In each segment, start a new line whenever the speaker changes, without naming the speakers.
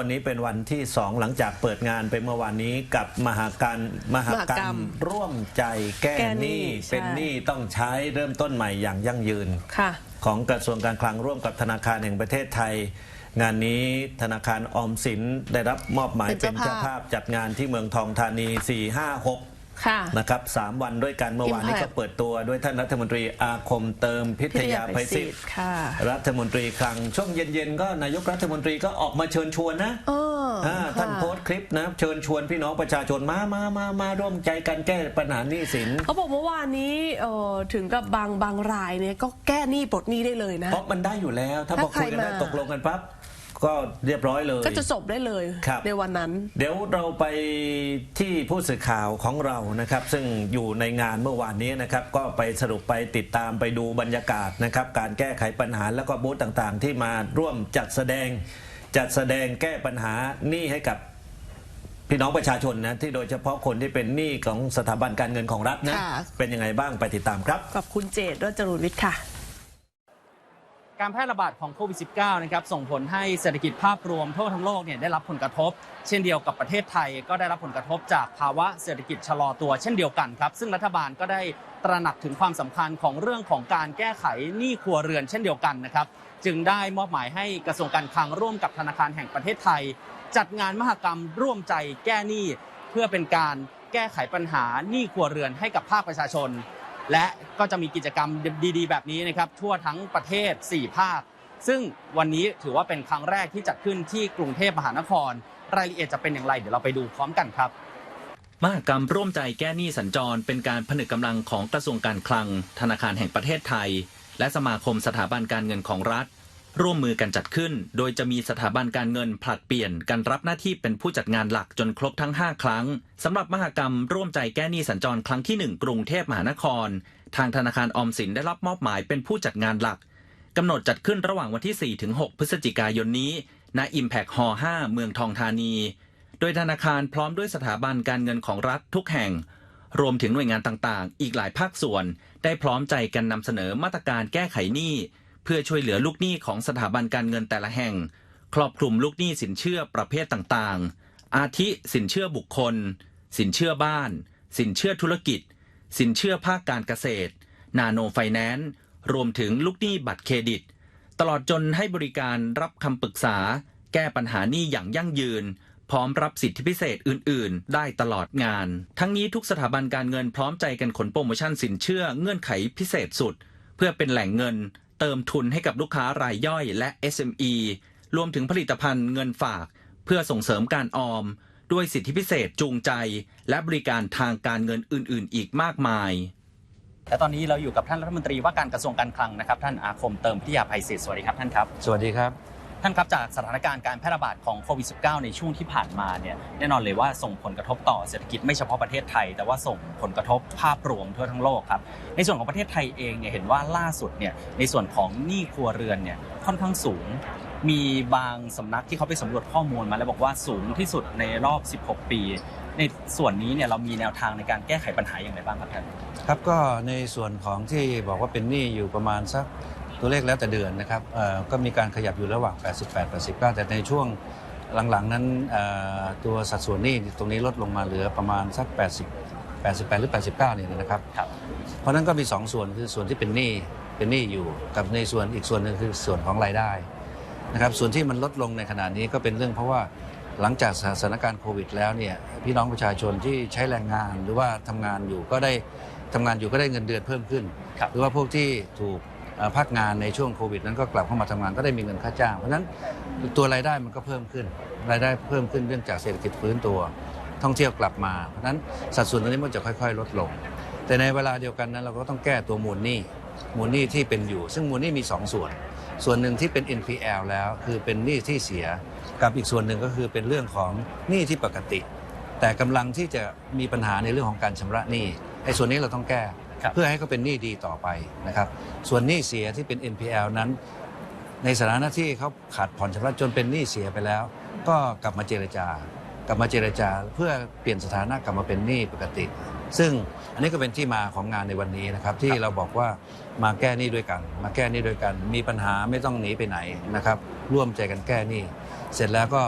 วันนี้เป็นวันที่สองหลังจากเปิดงานไปเมื่อวานนี้กับมหาการมหากรร
มหากรร
ม
ม
ร่วมใจแก้
แก้
ห
หนี้
นี้
ใช่
เป็นหนี้ต้องใช้เริ่มต้นใหม่อย่างยั่งยืน
ค่ะ
ของกระทรวงการคลังร่วมกับธนาคารแห่งประเทศไทย งานนี้ธนาคารออมสินได้รับมอบหมาย
เป็
เป็น
น
เจ้า
เจ้า
ภา
ภา
พ
พ
จัดงานที่เมืองทองธานี 4 5 6
ค่ะ
นะครับสามวันด้วยกันเมื่อวานนี้
Impact
ก็เปิดตัวด้วยท่านรัฐมนตรีอาคมเติมพิทยาภัยศิษฐ์
ค่ะ
รัฐมนตรีคลังช่วงเย็นๆก็นายกรัฐมนตรีก็ออกมาเชิญชวนนะ
เออ
อ่า
ค่ะ
ท่านโพสต์คลิปนะเชิญชวนพี่น้องประชาชนมามามามาร่วมใจกันแก้ปัญหาหนี้สิน
เขาบอกเมื่อวานนี้เออถึงกับบางบางรายเนี่ยก็แก้หนี้ปลดหนี้ได้เลยนะ
เพราะมันได้อยู่แล้ว ถ้าพ
ถ้า
อคุยกันได้
ใครมา
ตกลงกันปั๊บ ก็เรียบร้อยเลย
ก็จะจบได้เลย
ครับ
ในวันนั้น
เดี๋ยวเราไปที่ผู้สื่อข่าวของเรานะครับ ซึ่งอยู่ในงานเมื่อวานนี้นะครับ ก็ไปสรุปไปติดตามไปดูบรรยากาศนะครับ การแก้ไขปัญหาแล้วก็บูธต่างๆ ที่มาร่วมจัดแสดง จัดแสดงแก้ปัญหาหนี้ให้กับพี่น้องประชาชนนะที่โดยเฉพาะคนที่เป็นหนี้ของสถาบันการเงินของรัฐนะ
ค่ะ
เป็นยังไงบ้างไปติดตามครับ
กับคุณเจตรจรูนวิทย์ค่ะ
การแพร่ระบาดของโควิด -19 นะครับส่งผลให้เศรษฐกิจภาพรวมทั่วทั้งโลกเนี่ยได้รับผลกระทบ เช่นเดียวกับประเทศไทยก็ได้รับผลกระทบจากภาวะเศรษฐกิจชะลอตัวเช่นเดียวกันครับ ซึ่งรัฐบาลก็ได้ตระหนักถึงความสำคัญของเรื่องของการแก้ไขหนี้ครัวเรือนเช่นเดียวกันนะครับ จึงได้มอบหมายให้กระทรวงการคลังร่วมกับธนาคารแห่งประเทศไทย จัดงานมหกรรมร่วมใจแก้หนี้เพื่อเป็นการแก้ไขปัญหาหนี้ครัวเรือนให้กับภาคประชาชน และก็จะมีกิจกรรมดีๆ แบบนี้นะครับทั่วทั้งประเทศ 4 ภาค ซึ่งวันนี้ถือว่าเป็นครั้งแรกที่จัดขึ้นที่กรุงเทพมหานคร รายละเอียดจะเป็นอย่างไร เดี๋ยวเราไปดูพร้อมกันครับ
มหกรรมร่วมใจแก้หนี้สัญจร เป็นการผนึกกำลังของกระทรวงการคลัง ธนาคารแห่งประเทศไทย และสมาคมสถาบันการเงินของรัฐ ร่วมมือกันจัดขึ้น โดยจะมีสถาบันการเงินผลัดเปลี่ยนกันรับหน้าที่เป็นผู้จัดงานหลักจนครบทั้ง 5 ครั้งสำหรับมหกรรมร่วมใจแก้หนี้สัญจรครั้งที่ 1 กรุงเทพมหานคร ทางธนาคารออมสินได้รับมอบหมายเป็นผู้จัดงานหลักกำหนดจัดขึ้นระหว่างวันที่4-6พฤศจิกายนนี้ ณ Impact Hall 5 เมืองทองธานี โดยธนาคารพร้อมด้วยสถาบันการเงินของรัฐทุกแห่ง รวมถึงหน่วยงานต่างๆ อีกหลายภาคส่วน ได้พร้อมใจกันนำเสนอมาตรการแก้ไขหนี้ เพื่อช่วยเหลือลูกหนี้ของสถาบันการเงินแต่ละแห่ง ครอบคลุมลูกหนี้สินเชื่อประเภทต่างๆ อาทิสินเชื่อบุคคล สินเชื่อบ้าน สินเชื่อธุรกิจ สินเชื่อภาคการเกษตร นาโนไฟแนนซ์รวมถึงลูกหนี้บัตรเครดิต ตลอดจนให้บริการรับคำปรึกษา แก้ปัญหาหนี้อย่างยั่งยืน พร้อมรับสิทธิพิเศษอื่น ๆ ได้ตลอดงาน ทั้งนี้ทุกสถาบันการเงินพร้อมใจกันขนโปรโมชั่นสินเชื่อเงื่อนไขพิเศษสุด เพื่อเป็นแหล่งเงิน เติมทุนให้กับลูกค้ารายย่อยและ SME รวมถึงผลิตภัณฑ์เงินฝาก เพื่อส่งเสริมการออม ด้วยสิทธิพิเศษจูงใจ และบริการทางการเงินอื่น ๆ อีกมากมาย
และตอนนี้เราอยู่กับท่านรัฐมนตรีว่าการกระทรวงการคลังนะครับ ท่านอาคมเติมพิทยาภัยศิษฐ์สวัสดีครับท่านครับ
สวัสดีครับ
ท่านครับจากสถานการณ์การแพร่ระบาดของโควิด -19 ในช่วงที่ผ่านมาเนี่ยแน่นอนเลยว่าส่งผลกระทบต่อเศรษฐกิจไม่เฉพาะประเทศไทย แต่ว่าส่งผลกระทบภาพรวมทั่วทั้งโลกครับในส่วนของประเทศไทยเองเนี่ยเห็นว่าล่าสุดเนี่ยในส่วนของหนี้ครัวเรือนเนี่ยค่อนข้างสูงมีบางสำนักที่เขาไปสำรวจข้อมูลมาแล้วบอกว่าสูงที่สุดในรอบ 16 ปี ในส่วนนี้เนี่ยเรามีแนวทางในการแก้ไขปัญหาอย่างไรบ้างครับท่าน
ครับก็ในส่วนของที่บอกว่าเป็นหนี้อยู่ประมาณสัก ตัวเลขแล้วแต่เดือนนะครับเอ่อก็มีการขยับอยู่ระหว่าง 88 89 แต่ในช่วงหลังๆนั้นเอ่อตัวสัดส่วนหนี้ตรงนี้ลดลงมาเหลือประมาณสัก 80 88 หรือ 89เนี่ยนะครับ
ครับ
เพราะฉะนั้นก็มี 2 ส่วนคือส่วนที่เป็นหนี้เป็นหนี้อยู่ กับในส่วนอีกส่วนหนึ่งคือส่วนของรายได้นะครับส่วนที่มันลดลงในขณะนี้ก็เป็นเรื่องเพราะว่าหลังจากสถานการณ์โควิดแล้วเนี่ยพี่น้องประชาชนที่ใช้แรงงานหรือว่าทำงานอยู่ก็ได้ทำงานอยู่ก็ได้เงินเดือนเพิ่มขึ้น
ครับ
หรือว่าพวกที่ถูกเอ่อ พักงานในช่วงโควิด นั้นก็กลับเข้ามาทำงานก็ได้มีเงินค่าจ้าง เพราะฉะนั้นตัวรายได้มันก็เพิ่มขึ้น รายได้เพิ่มขึ้นเนื่องจากเศรษฐกิจฟื้นตัว ท่องเที่ยวกลับมา เพราะฉะนั้นสัดส่วนตรงนี้มันจะค่อย ๆ ลดลง แต่ในเวลาเดียวกันนั้นเราก็ต้องแก้ตัวมูลหนี้มูลหนี้ที่เป็นอยู่ ซึ่งมูลหนี้มี 2 ส่วน ส่วนหนึ่งที่เป็น NPL แล้วคือเป็นหนี้ที่เสียกับอีกส่วนหนึ่งก็คือเป็นเรื่องของหนี้ที่ปกติ แต่กำลังที่จะมีปัญหาในเรื่องของการชำระหนี้ไอ้ส่วนนี้เราต้องแก้ เพื่อให้เขาเป็นหนี้ดีต่อไปนะครับ ส่วนหนี้เสียที่เป็น NPL นั้น ในสถานะที่เขาขาดผ่อนชำระจนเป็นหนี้เสียไปแล้ว ก็กลับมาเจรจากลับมาเจรจา เพื่อเปลี่ยนสถานะกลับมาเป็นหนี้ปกติ ซึ่งอันนี้ก็เป็นที่มาของงานในวันนี้นะครับที่เราบอกว่ามาแก้หนี้ด้วยกัน มาแก้หนี้ด้วยกัน มีปัญหาไม่ต้องหนีไปไหนนะครับร่วมใจกันแก้หนี้เสร็จแล้วก็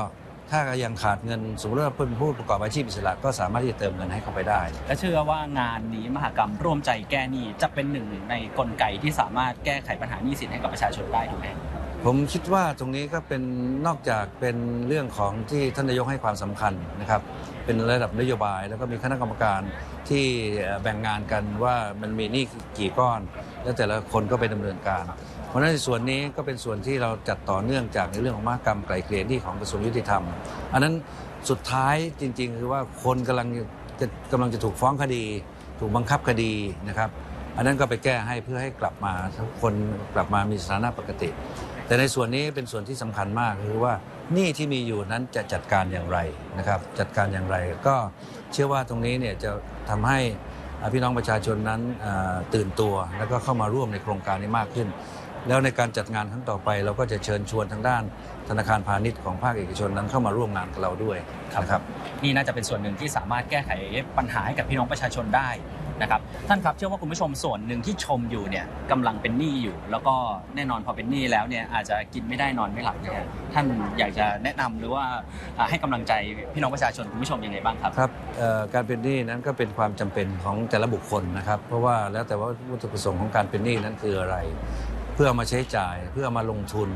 ถ้ายังขาดเงินสมมติว่าเป็นผู้ประกอบอาชีพอิสระก็สามารถที่จะเติมเงินให้เข้าไปได้
และเชื่อว่างานนี้มหกรรมร่วมใจแก้หนี้จะเป็นหนึ่งในกลไกที่สามารถแก้ไขปัญหาหนี้สินให้กับประชาชนได้ถูกไหม
ผมคิดว่าตรงนี้ก็เป็นนอกจากเป็นเรื่องของที่ท่านนายกให้ความสำคัญนะครับ เป็นระดับนโยบายแล้วก็มีคณะกรรมการที่แบ่งงานกันว่ามันมีหนี้กี่ก้อน แล้วแต่ละคนก็ไปดำเนินการเพ ราะฉะนั้นในส่วนนี้ก็เป็นส่วนที่เราจัดต่อเนื่องจากในเรื่องของมหกรรมไกลเกลี่ยหนี้ของกระทรวงยุติธรรม อันนั้นสุดท้ายจริง ๆ คือว่าคนกำลังจะกำลังจะถูกฟ้องคดี ถูกบังคับคดีนะครับ อันนั้นก็ไปแก้ให้เพื่อให้กลับมาทุกคนกลับมามีสถานะปกติ แต่ในส่วนนี้เป็นส่วนที่สำคัญมากคือว่าหนี้ที่มีอยู่นั้นจะจัดการอย่างไรนะครับ จัดการอย่างไรก็เชื่อว่าตรงนี้เนี่ยจะทำให้พี่น้องประชาชนนั้นตื่นตัว แล้วก็เข้ามาร่วมในโครงการนี้มากขึ้น แล้วในการจัดงานครั้งต่อไป เราก็จะเชิญชวนทางด้านธนาคารพาณิชย์ของภาคเอกชนนั้นเข้ามาร่วมงานกับเราด้วยนะครับ
นี่น่าจะเป็นส่วนหนึ่งที่สามารถแก้ไขปัญหาให้กับพี่น้องประชาชนได้นะครับท่านครับเชื่อว่าคุณผู้ชมส่วนหนึ่งที่ชมอยู่เนี่ยกำลังเป็นหนี้อยู่ แล้วก็แน่นอนพอเป็นหนี้แล้วเนี่ยอาจจะกินไม่ได้นอนไม่หลับเนี่ยท่านอยากจะแนะนำหรือว่าอ่าให้กำลังใจพี่น้องประชาชนคุณผู้ชมยังไงบ้างครับ
ครับเอ่อการเป็นหนี้นั้นก็เป็นความจำเป็นของแต่ละบุคคลนะครับ เพราะว่าแล้วแต่ว่าวัตถุประสงค์ของการเป็นหนี้นั้นคืออะไร เพื่อมาใช้จ่ายเพื่อมาลงทุน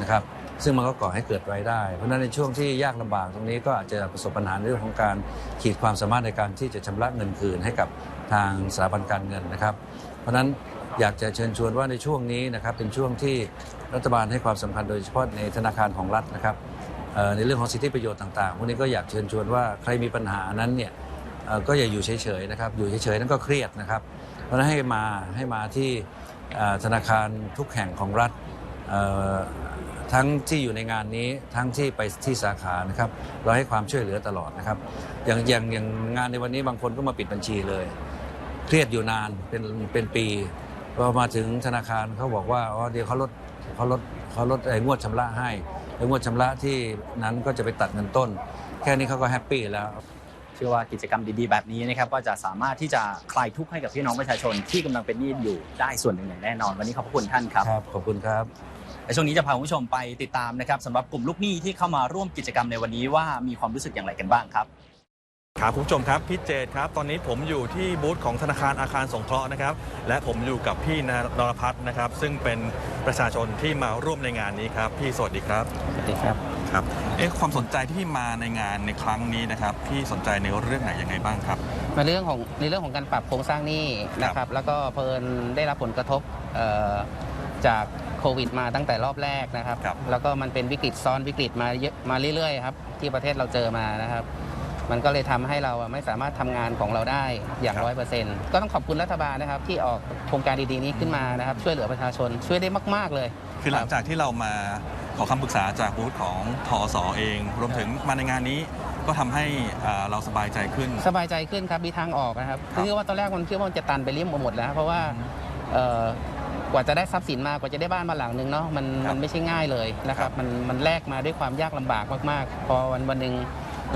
นะครับ ซึ่งมันก็ก่อให้เกิดรายได้ เพราะฉะนั้นในช่วงที่ยากลำบากตรงนี้ก็อาจจะประสบปัญหาเรื่องของการขีดความสามารถในการที่จะชำระเงินคืนให้กับทางสถาบันการเงินนะครับ เพราะฉะนั้นอยากจะเชิญชวนว่าในช่วงนี้นะครับเป็นช่วงที่รัฐบาลให้ความสำคัญโดยเฉพาะในธนาคารของรัฐนะครับในเรื่องของสิทธิประโยชน์ต่างๆพวกนี้ก็อยากเชิญชวนว่าใครมีปัญหานั้นเนี่ย ก็อย่าอยู่เฉยๆนะครับอยู่เฉยๆนั้นก็เครียดนะครับ เพราะฉะนั้นให้มาให้มาที่ธนาคารทุกแห่งของรัฐทั้งที่อยู่ในงานนี้ทั้งที่ไปที่สาขานะครับ เราให้ความช่วยเหลือตลอดนะครับ อย่างอย่างอย่างงานในวันนี้บางคนก็มาปิดบัญชีเลย เครียดอยู่นานเป็นเป็นปีพอมาถึงธนาคารเขาบอกว่าอ๋อเดี๋ยวเขาลดเขาลดเขาลดไอ้งวดชำระให้ไอ้งวดชำระที่นั้นก็จะไปตัดเงินต้น แค่นี้เขาก็แฮปปี้แล้ว
ชื่อว่ากิจกรรมดีๆ แบบนี้นะครับก็จะสามารถที่จะคลายทุกข์ให้กับพี่น้องประชาชนที่กำลังเป็นหนี้อยู่ได้ส่วนหนึ่งอย่างแน่นอน วันนี้ขอบพระคุณท่านครับ
ครับขอบคุณครับ
และช่วงนี้จะพาคุณผู้ชมไปติดตามนะครับสำหรับกลุ่มลูกหนี้ที่เข้ามาร่วมกิจกรรมในวันนี้ว่ามีความรู้สึกอย่างไรกันบ้างครับ
ครับคุณผู้ชมครับพี่เจตครับ ตอนนี้ผมอยู่ที่บูธของธนาคารอาคารสงเคราะห์นะครับ และผมอยู่กับพี่นรพัฒน์นะครับ ซึ่งเป็นประชาชนที่มาร่วมในงานนี้ครับ พี่สวัสดีครับ
สวัสดีครับ
ครับเอ๊ะความสนใจที่มาในงานในครั้งนี้นะครับพี่สนใจในเรื่องไหนยังไงบ้างครับ
ในเรื่องของในเรื่องของการปรับโครงสร้างหนี้นะครับ แล้วก็เพลินได้รับผลกระทบเอ่อจากโควิดมาตั้งแต่รอบแรกนะครับ
ครับ
แล้วก็มันเป็นวิกฤตซ้อนวิกฤตมาเยอะมาเรื่อยๆครับที่ประเทศเราเจอมานะครับ มันก็เลยทำให้เราอะไม่สามารถทำงานของเราได้อย่างร้อยเปอร์เซ็นต์ก็ต้องขอบคุณรัฐบาลนะครับที่ออกโครงการดีๆนี้ขึ้นมานะครับ ช่วยเหลือประชาชนช่วยได้มาก ๆเลย
คือหลังจากที่เรามาข อคำปรึกษาจากบูธของทอสอเอง รวมถึงมาในงานนี้ก็ทำให้อ่าเราสบายใจขึ้น
สบายใจขึ้นครับ มีทางออกนะครับ
ครับ
คือว่าตอนแรกมันคิดว่ามันจะตันไปเรียบหมดแล้ว เพราะว่าเอ่อกว่าจะได้ทรัพย์สินมากว่าจะได้บ้านมาหลังนึงเนาะมัน
ครับ
มันไม่ใช่ง่ายเลยนะค
ครั
รับบ มันมันแลกมาด้วยความยากลำบากมากๆ พอวันวันหนึ่ง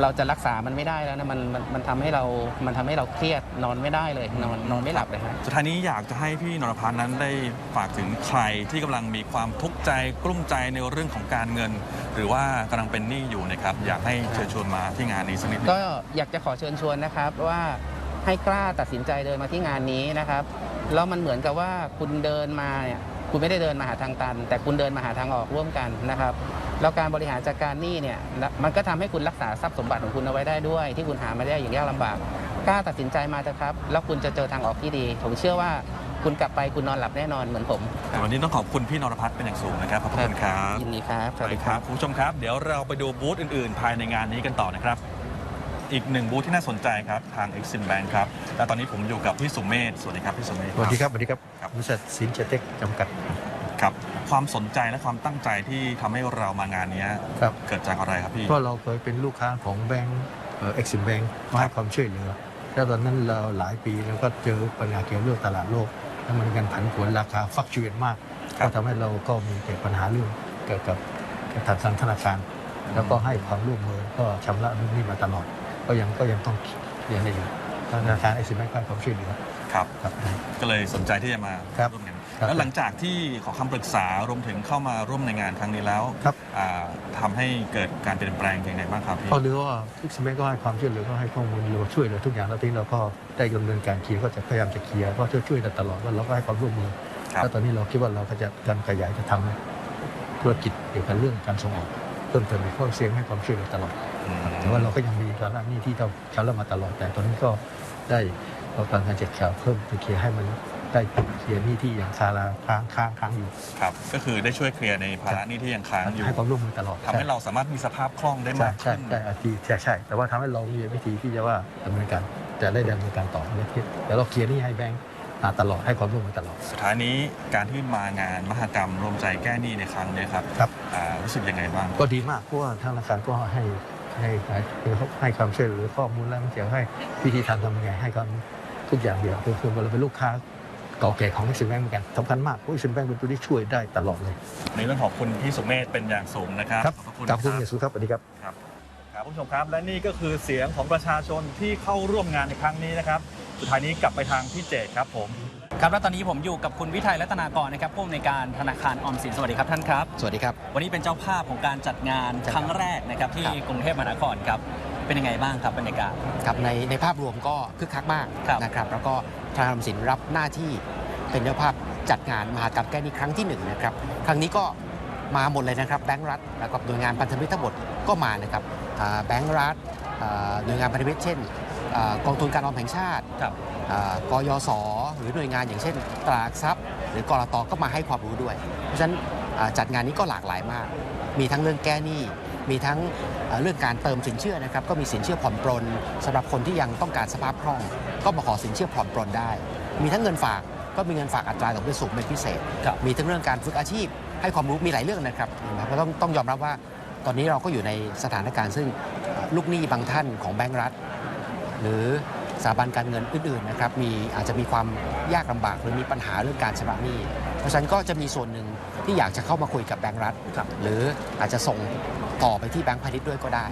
เราจะรักษามันไม่ได้แล้วนะมันมันมันทำให้เรา มันทำให้เราเครียดนอนไม่ได้เลย นอนนอนไม่หลับเลยฮะ
สุดท้ายนี้อยากจะให้พี่นรพัฒน์นั้นได้ฝากถึงใครที่กำลังมีความทุกข์ใจกลุ้มใจในเรื่องของการเงิน หรือว่ากำลังเป็นหนี้อยู่นะครับอยากให้เชิญชวนมาที่งานนี้สักนิดหนึง
ก็อยากจะขอเชิญชวนนะครับว่าให้กล้าตัดสินใจเดินมาที่งานนี้นะครับแล้วมันเหมือนกับว่าคุณเดินมาเนี่ยคุณไม่ได้เดินมาหาทางตัน แต่คุณเดินมาหาทางออกร่วมกันนะครับ แล้วการบริหารจัดการหนี้เนี่ยมันก็ทำให้คุณรักษาทรัพย์สมบัติของคุณเอาไว้ได้ด้วย ที่คุณหามาได้อย่างยากลำบากกล้าตัดสินใจมาเถอะครับ แล้วคุณจะเจอทางออกที่ดี ผมเชื่อว่าคุณกลับไปคุณนอนหลับแน่นอนเหมือนผม
แต่วันนี้ต้องขอบคุณพี่นรพัฒน์เป็นอย่างสูงนะครับขอบคุณครับ
ยินดีครับสวัสดี
ค
ค
รั
รั
บบคุณผู้ชมครับ เดี๋ยวเราไปดูบูธอื่นๆ ภายในงานนี้กันต่อนะครับอีกหนึ่งบูธที่น่าสนใจครับ ทาง Exim Bank ครับ และตอนนี้ผมอยู่กับพี่สุเมธ สวัสดีครับ พี่สุเมธ
สวัสดีครับ สวัสดีครับ
ครับ
บริษัทสินเจเต็กจำกัด
ครับความสนใจและความตั้งใจที่ทำให้เรามางานนี้
ครับ
เกิดจากอะไรครับพี่
เพราะเราเคยเป็นลูกค้าของแบงก์เอ็กซิมแบงก์มาให้ความช่วยเหลือ แล้วตอนนั้นเราหลายปีแล้วก็เจอปัญหาเกี่ยวกับเรื่องตลาดโลก แล้วมันกันผันผวนราคาฟักชูเอตมาก
ครั
ก็
บ
ทำให้เราก็มีแต่ปัญหาเรื่องเกี่ยวกับทางทางธนาคาร แล้วก็ให้ความร่วมมือก็ชำระเรื่องนี้มาตลอด ก็ยังก็ยังต้องเรียนได้อยู่ ธนาคารเอ็กซิมแบงก์ให้ความช่วยเหลือ
ครับ
ครับ
ก็เลยสนใจที่จะมา
ครับ
ร่วมงาน
ครับ
แล้วหลังจากที่ขอคำปรึกษารวมถึงเข้ามาร่วมในงานครั้งนี้แล้ว
ครับ
อ่าทำให้เกิดการเปลี่ยนแปลงยังไงบ้างครับพี่
ก็เรือว่าทุกสมัยก็ให้ความช่วยเหลือก็ให้ข้อมูลเราช่วยเหลือทุกอย่างแล้วทีนี้เราก็ได้ดำเนินการเคลียร์ก็จะพยายามจะเคลียร์ก็ช่วยช่วยกันตลอดแล้วเราก็ให้ความร่วมมือ
ครับ
แล้วตอนนี้เราคิดว่าเราก็จะการขยายจะทำธุรกิจเกี่ยวกับเรื่องการส่งออกเพิ่มเติมอีกเพราะเสียงให้ความช่วยเหลือตลอด
อืม
แต่ว่าเราก็ยังมีภาระหนี้ที่เราชำระมาตลอดแต่ตอนนี้ก็ได้เราการการจัดข่าวเพิ่มไปเคลียร์ให้มันได้เคลียร์หนี้ที่ยังคาราค้างค้างค้างอยู่
ครับก็คือได้ช่วยเคลียร์ในภาระหนี้ที่ยังค้างอยู่
ให้ความร่วมมือตลอด
ทำให้เราสามารถมีสภาพคล่องได้
ใช่
มาก
ใช่
ขึ้น
ใช่อาทีใช่ใช่แต่ว่าทำให้เรามีวิธีที่จะว่าดำเนินการจะได้ดำเนินการต่อในที่แต่เราเคลียร์หนี้ให้แบงก์มาตลอดให้ความร่วมมือตลอด
สุดท้ายนี้การที่มางานมหกรรมรวมใจแก้หนี้ในครั้งนี้ครับ
ครับ
อ่ารู้สึกยังไงบ้าง
ก็ดีมากเพราะว่าทางธนาคารก็ให้ ให้ให้ให้ความช่วยเหลือข้อมูลแล้วมันเกี่ยวให้วิธีทำทำยังไงให้ความทุกอย่างเดียวคือคือเราเป็นลูกค้าเก่าแก่ของซิมแบงเหมือนกันสำคัญมากเพราะซิมแบงเป็นตัวที่ช่วยได้ตลอดเลย
ในเรื่องของคุณพี่สุเมธเป็นอย่างสูงนะครับ
ครับ
ขอบพระคุณ
ขอบคุณ
นะ
อย่างสูงครับสวัสดีครับ
ครับครับคุณผู้ชมครับและนี่ก็คือเสียงของประชาชนที่เข้าร่วมงานในครั้งนี้นะครับ สุดท้ายนี้กลับไปทางพี่เจตครับผม
ครับและตอนนี้ผมอยู่กับคุณวิทัยรัตนากรนะครับผู้อำนวยการธนาคารออมสินสวัสดีครับท่านครับ
สวัสดีครับ
วันนี้เป็นเจ้าภาพของการจัดงาน
ใช่ครับ
ครั้งแรกนะครับที่
ครับ
กรุงเทพมหานครครับเป็นยังไงบ้างครับบรรยากาศ
ครับในในภาพรวมก็คึกคักมาก
ครับ
นะครับแล้วก็ธนาคารออมสินรับหน้าที่เป็นเจ้าภาพจัดงานมหากรรมแก้หนี้ครั้งที่หนึ่งนะครับครั้งนี้ก็มาหมดเลยนะครับแบงก์รัฐแล้วก็หน่วยงานพันธมิตรทั้งหมดก็มานะครับอ่าแบงก์รัฐอ่าหน่วยงานพันธมิตรเช่นอ่า กองทุนการออมแห่งชาติ
ครับ
อ่ากยศหรือหน่วยงานอย่างเช่น ตราหลักทรัพย์ หรือกรตก็มาให้ความรู้ด้วย เพราะฉะนั้นอ่าจัดงานนี้ก็หลากหลายมาก มีทั้งเรื่องแก้หนี้ มีทั้งเอ่อเรื่องการเติมสินเชื่อนะครับ ก็มีสินเชื่อผ่อนปรนสำหรับคนที่ยังต้องการสภาพคล่อง ก็มาขอสินเชื่อผ่อนปรนได้ มีทั้งเงินฝากก็มีเงินฝากอัตราดอกเบี้ยสูงเป็นพิเศษ
ครับ
มีทั้งเรื่องการฝึกอาชีพ ให้ความรู้มีหลายเรื่องนะครับนะครับก็ต้องต้องยอมรับว่าตอนนี้เราก็อยู่ในสถานการณ์ซึ่งเอ่อลูกหนี้บางท่านของแบงก์รัฐ หรือสถาบันการเงินอื่นๆนะครับมีอาจจะมีความยากลำบากหรือมีปัญหาเรื่องการชำระหนี้ เพราะฉะนั้นก็จะมีส่วนหนึ่งที่อยากจะเข้ามาคุยกับแบงก์รัฐหรืออาจจะส่งต่อไปที่แบงก์พาณิชย์ด้วยก็ได้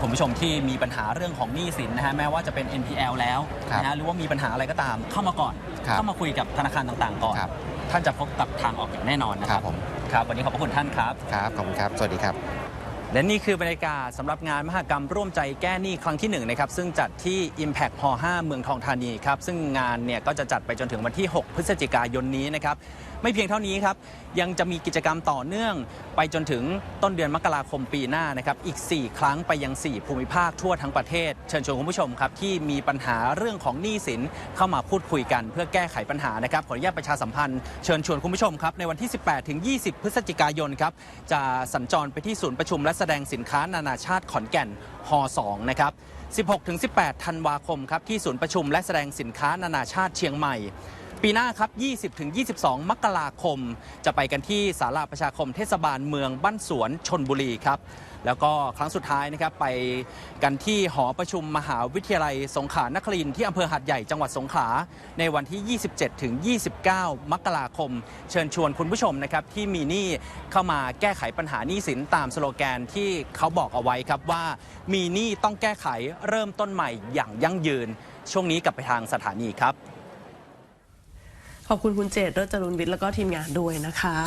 คุณผู้ชมที่มีปัญหาเรื่องของหนี้สินนะฮะแม้ว่าจะเป็น NPL แล้ว
ครับ
นะฮะหรือว่ามีปัญหาอะไรก็ตามเข้ามาก่อน
ครับ
เข้ามาคุยกับธนาคารต่างๆ ก่อน
ครับ
ท่านจะพบกับทางออกอย่างแน่นอนนะ
ค
ค
รั
รั
บบผม
ครับ วันนี้ขอบพระคุณท่านครับ
ครับขอบคุณครับ สวัสดีครับ
และนี่คือบรรยากาศสำหรับงานมหกรรมร่วมใจแก้หนี้ครั้งที่1นะครับซึ่งจัดที่ Impact พ5เมืองทองธานีครับซึ่งงานเนี่ยก็จะจัดไปจนถึงวันที่ 6 พฤศจิกายนนี้นะครับ ไม่เพียงเท่านี้ครับ ยังจะมีกิจกรรมต่อเนื่อง ไปจนถึงต้นเดือนมกราคมปีหน้านะครับ อีก 4 ครั้งไปยัง 4 ภูมิภาคทั่วทั้งประเทศ เชิญชวนคุณผู้ชมครับที่มีปัญหาเรื่องของหนี้สินเข้ามาพูดคุยกัน เพื่อแก้ไขปัญหานะครับ ขออนุญาตประชาสัมพันธ์ เชิญชวนคุณผู้ชมครับในวันที่ 18ถึง20 พฤศจิกายนครับ จะสัญจรไปที่ศูนย์ประชุมและแสดงสินค้านานาชาติขอนแก่นฮ2นะครับ16-18 ธันวาคมครับที่ศูนย์ประชุมและแสดงสินค้านานาชาติเชียงใหม่ ปีหน้าครับ 20-22 มกราคม จะไปกันที่ศาลาประชาคมเทศบาลเมืองบ้านสวนชนบุรีครับ แล้วก็ครั้งสุดท้ายนะครับไปกันที่หอประชุมมหาวิทยาลัยสงขลานครินที่อำเภอหาดใหญ่จังหวัดสงขลา ในวันที่ 27-29 มกราคม เชิญชวนคุณผู้ชมนะครับที่มีหนี้เข้ามาแก้ไขปัญหาหนี้สินตามสโลแกนที่เขาบอกเอาไว้ครับว่า มีหนี้ต้องแก้ไขเริ่มต้นใหม่อย่างยั่งยืน ช่วงนี้กลับไปทางสถานีครับ
ขอบคุณคุณเจตเรจรุนวิทย์แล้วก็ทีมงานด้วยนะคะ